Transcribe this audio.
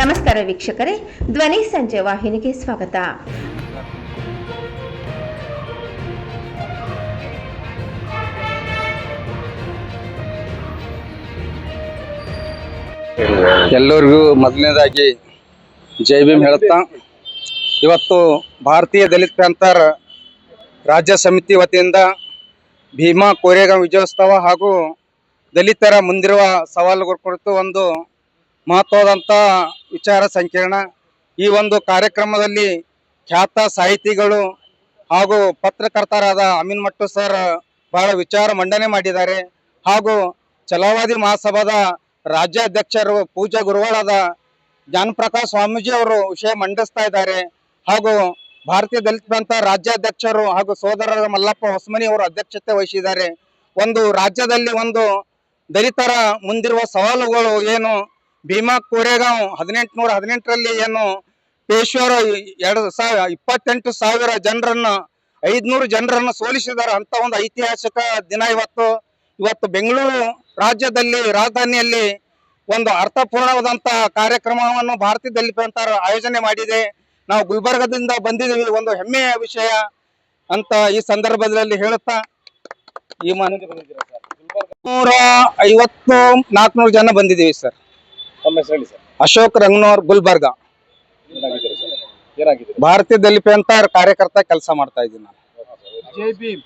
ನಮಸ್ಕಾರ ವೀಕ್ಷಕರೇ, ಧ್ವನಿ ಸಂಜೆ ವಾಹಿನಿಗೆ ಸ್ವಾಗತ. ಎಲ್ಲರಿಗೂ ಮೊದಲನೇದಾಗಿ ಜೈ ಭೀಮ್ ಹೇಳುತ್ತಾ, ಇವತ್ತು ಭಾರತೀಯ ದಲಿತ ಪ್ಯಾಂಥರ್ ರಾಜ್ಯ ಸಮಿತಿ ವತಿಯಿಂದ ಭೀಮಾ ಕೋರೆಗಾಂವ್ ವಿಜಯೋತ್ಸವ ಹಾಗೂ ದಲಿತರ ಮುಂದಿರುವ ಸವಾಲುಗಳ ಕುರಿತು ಒಂದು ಮಹತ್ವದಂತ ವಿಚಾರ ಸಂಕಿರಣ. ಈ ಒಂದು ಕಾರ್ಯಕ್ರಮದಲ್ಲಿ ಖ್ಯಾತ ಸಾಹಿತಿಗಳು ಹಾಗೂ ಪತ್ರಕರ್ತರಾದ ಅಮೀನ್ ಮಟ್ಟು ಸರ್ ಬಹಳ ವಿಚಾರ ಮಂಡನೆ ಮಾಡಿದ್ದಾರೆ. ಹಾಗೂ ಛಲವಾದಿ ಮಹಾಸಭಾದ ರಾಜ್ಯಾಧ್ಯಕ್ಷರು ಪೂಜಾ ಗುರುಗಳಾದ ಜ್ಞಾನಪ್ರಕಾಶ್ ಸ್ವಾಮೀಜಿ ಅವರು ವಿಷಯ ಮಂಡಿಸ್ತಾ ಇದ್ದಾರೆ. ಹಾಗೂ ಭಾರತೀಯ ದಲಿತ ಪ್ರಾಂತ ರಾಜ್ಯಾಧ್ಯಕ್ಷರು ಹಾಗೂ ಸೋದರರ ಮಲ್ಲಪ್ಪ ಹೊಸಮನಿ ಅವರು ಅಧ್ಯಕ್ಷತೆ ವಹಿಸಿದ್ದಾರೆ. ಒಂದು ರಾಜ್ಯದಲ್ಲಿ ಒಂದು ದಲಿತರ ಮುಂದಿರುವ ಸವಾಲುಗಳು ಏನು? ಭೀಮಾ ಕೋರೆಗಾಂವ್ ಹದಿನೆಂಟುನೂರ ಹದಿನೆಂಟರಲ್ಲಿ ಏನು ಪೇಶ್ವರ ಎರಡು ಸಾವಿರ, ಇಪ್ಪತ್ತೆಂಟು ಸಾವಿರ ಜನರನ್ನು, ಐದ್ನೂರು ಜನರನ್ನು ಸೋಲಿಸಿದ್ದಾರೆ ಅಂತ ಒಂದು ಐತಿಹಾಸಿಕ ದಿನ ಇವತ್ತು. ಇವತ್ತು ಬೆಂಗಳೂರು ರಾಜ್ಯದಲ್ಲಿ, ರಾಜಧಾನಿಯಲ್ಲಿ ಒಂದು ಅರ್ಥಪೂರ್ಣವಾದಂತ ಕಾರ್ಯಕ್ರಮವನ್ನು ಭಾರತೀಯ ದಲಿತ ಅಂತಾರ ಆಯೋಜನೆ ಮಾಡಿದೆ. ನಾವು ಗುಲ್ಬರ್ಗದಿಂದ ಬಂದಿದ್ದೀವಿ ಒಂದು ಹೆಮ್ಮೆಯ ವಿಷಯ ಅಂತ ಈ ಸಂದರ್ಭದಲ್ಲಿ ಹೇಳುತ್ತಾ. ಈ ಮನ ನೂರ ಐವತ್ತು ನಾಲ್ಕುನೂರು ಜನ ಬಂದಿದ್ದೀವಿ ಸರ್. ತಮ್ಮ ಹೆಸರು ಹೇಳಿ ಸರ್. ಅಶೋಕ್ ರಂಗನೋರ್ ಗುಲ್ಬರ್ಗ. ಏನಾಗಿದ್ದೀರಿ ಸರ್? ಏನಾಗಿದ್ದೀರಿ? ಭಾರತೀಯ ದಲಿತ ಅಂತ ಕಾರ್ಯಕರ್ತ ಕೆಲಸ ಮಾಡ್ತಾ ಇದ್ದೀನಿ ನಾನು. ಜೈ ಭೀಮ್.